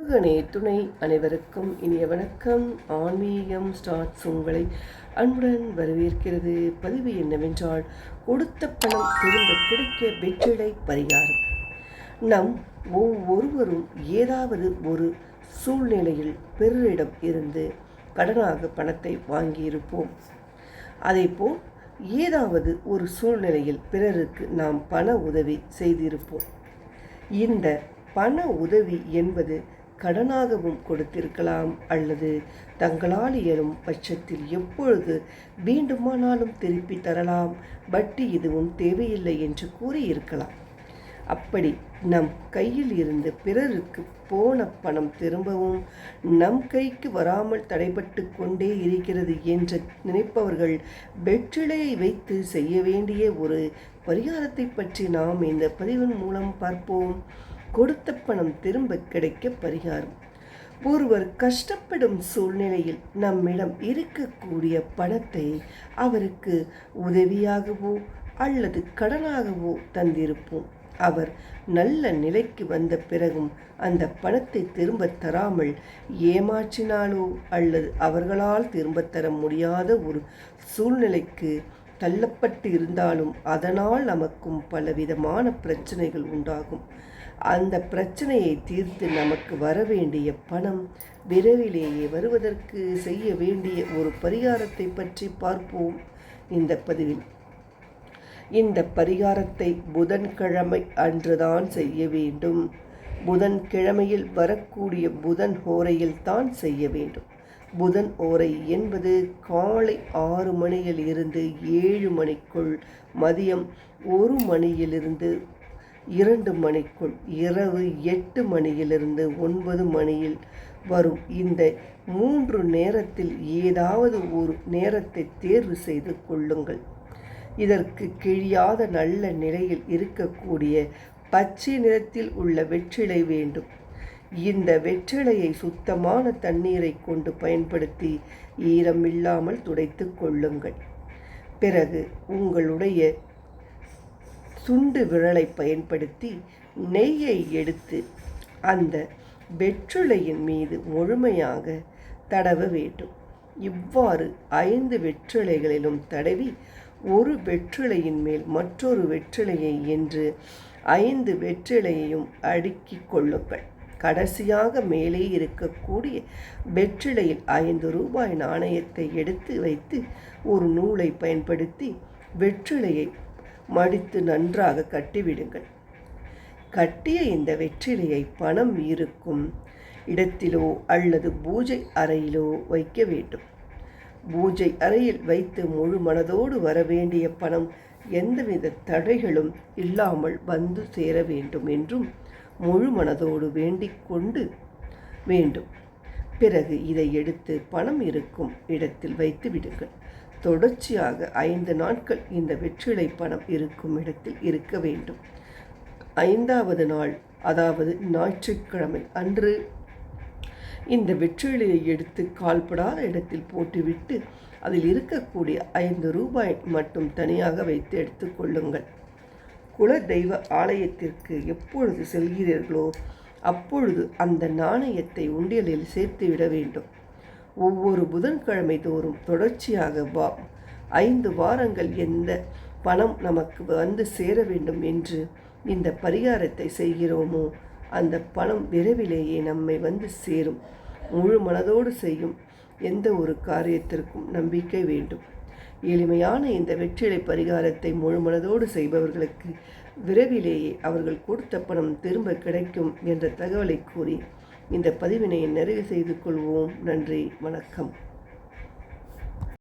முருகனே துணை அனைவருக்கும் இனிய வணக்கம். ஆன்மீகம் ஸ்டார்ட்ஸ் உங்களை அன்புடன் வரவேற்கிறது. பதிவு என்னவென்றால் கொடுத்த பணம் திரும்ப கிடைக்க வெற்றிலை பரிகாரம். நம் ஒவ்வொருவரும் ஏதாவது ஒரு சூழ்நிலையில் பிறரிடம் இருந்து கடனாக பணத்தை வாங்கியிருப்போம். அதேபோல் ஏதாவது ஒரு சூழ்நிலையில் பிறருக்கு நாம் பண உதவி செய்திருப்போம். இந்த பண உதவி என்பது கடனாகவும் கொடுத்திருக்கலாம் அல்லது தங்களால் இயலும் பட்சத்தில் எப்பொழுது வேண்டுமானாலும் திருப்பி தரலாம். வட்டி எதுவும் தேவையில்லை என்று கூறியிருக்கலாம். அப்படி நம் கையில் இருந்து பிறருக்கு போன பணம் திரும்பவும் நம் கைக்கு வராமல் தடைபட்டு கொண்டே இருக்கிறது என்று நினைப்பவர்கள் வெற்றிலையை வைத்து செய்ய வேண்டிய ஒரு பரிகாரத்தை பற்றி நாம் இந்த பதிவின் மூலம் பார்ப்போம். கொடுத்த பணம் திரும்ப கிடைக்க பரிகாரம். ஒருவர் கஷ்டப்படும் சூழ்நிலையில் நம்மிடம் இருக்கக்கூடிய பணத்தை அவருக்கு உதவியாகவோ அல்லது கடனாகவோ தந்திருப்போம். அவர் நல்ல நிலைக்கு வந்த பிறகும் அந்த பணத்தை திரும்பத் தராமல் ஏமாற்றினாலோ அல்லது அவர்களால் திரும்ப தர முடியாத ஒரு சூழ்நிலைக்கு தள்ளப்பட்டு இருந்தாலும் அதனால் நமக்கும் பலவிதமான பிரச்சனைகள் உண்டாகும். அந்த பிரச்சனையை தீர்த்து நமக்கு வர வேண்டிய பணம் விரைவிலேயே வருவதற்கு செய்ய வேண்டிய ஒரு பரிகாரத்தை பற்றி பார்ப்போம். இந்த பதிவில். இந்த பரிகாரத்தை புதன்கிழமை அன்றுதான் செய்ய வேண்டும். புதன்கிழமையில் வரக்கூடிய புதன் ஹோரையில் தான் செய்ய வேண்டும். புதன் ஓரை என்பது காலை ஆறு மணியில் இருந்து ஏழு மணிக்குள் மதியம் ஒரு மணியிலிருந்து இரண்டு மணிக்குள் இரவு எட்டு மணியிலிருந்து ஒன்பது மணியில் வரும். இந்த மூன்று நேரத்தில் ஏதாவது ஒரு நேரத்தை தேர்வு செய்து கொள்ளுங்கள். இதற்கு கிழியாத நல்ல நிலையில் இருக்கக்கூடிய பச்சை நிறத்தில் உள்ள வெற்றிலை வேண்டும். இந்த வெற்றிலையை சுத்தமான தண்ணீரை கொண்டு பயன்படுத்தி ஈரம் இல்லாமல் துடைத்து கொள்ளுங்கள். பிறகு உங்களுடைய சுண்டு விரலை பயன்படுத்தி நெய்யை எடுத்து அந்த வெற்றிலையின் மீது முழுமையாக தடவ வேண்டும். இவ்வாறு ஐந்து வெற்றிலைகளிலும் தடவி ஒரு வெற்றிலையின் மேல் மற்றொரு வெற்றிலையை என்று ஐந்து வெற்றிலையையும் அடுக்கிக் கொள்ளுங்கள். கடைசியாக மேலே இருக்கக்கூடிய வெற்றிலையில் ஐந்து ரூபாய் நாணயத்தை எடுத்து வைத்து ஒரு நூலை பயன்படுத்தி வெற்றிலையை மடித்து நன்றாக கட்டிவிடுங்கள். கட்டிய இந்த வெற்றிலையை பணம் இருக்கும் இடத்திலோ அல்லது பூஜை அறையிலோ வைக்க வேண்டும். பூஜை அறையில் வைத்து முழு மனதோடு வர வேண்டிய பணம் எந்தவித தடைகளும் இல்லாமல் வந்து சேர வேண்டும் என்றும் முழு மனதோடு வேண்டிக் கொண்டு வேண்டும். பிறகு இதை எடுத்து பணம் இருக்கும் இடத்தில் வைத்து விடுங்கள். தொடர்ச்சியாக ஐந்து நாட்கள் இந்த வெற்றிலை பணம் இருக்கும் இடத்தில் இருக்க வேண்டும். ஐந்தாவது நாள் அதாவது ஞாயிற்றுக்கிழமை அன்று இந்த வெற்றிலையை எடுத்து கால்படாத இடத்தில் போட்டுவிட்டு அதில் இருக்கக்கூடிய ஐந்து ரூபாய் மட்டும் தனியாக வைத்து எடுத்துக்கொள்ளுங்கள் குல தெய்வ ஆலயத்திற்கு எப்பொழுது செல்கிறீர்களோ அப்பொழுது அந்த நாணயத்தை உண்டியலில் சேர்த்து விட வேண்டும். ஒவ்வொரு புதன்கிழமை தோறும் தொடர்ச்சியாக வா ஐந்து வாரங்கள் எந்த பணம் நமக்கு வந்து சேர வேண்டும் என்று இந்த பரிகாரத்தை செய்கிறோமோ அந்த பணம் விரைவிலேயே நம்மை வந்து சேரும். முழு மனதோடு செய்யும் எந்த ஒரு காரியத்திற்கும் நம்பிக்கை வேண்டும். எளிமையான இந்த வெற்றிலை பரிகாரத்தை முழு மனதோடு செய்பவர்களுக்கு விரைவிலேயே அவர்கள் கொடுத்த பணம் திரும்ப கிடைக்கும் என்ற தகவலை கூறி இந்த பதிவினை நிறைவு செய்து கொள்வோம். நன்றி. வணக்கம்.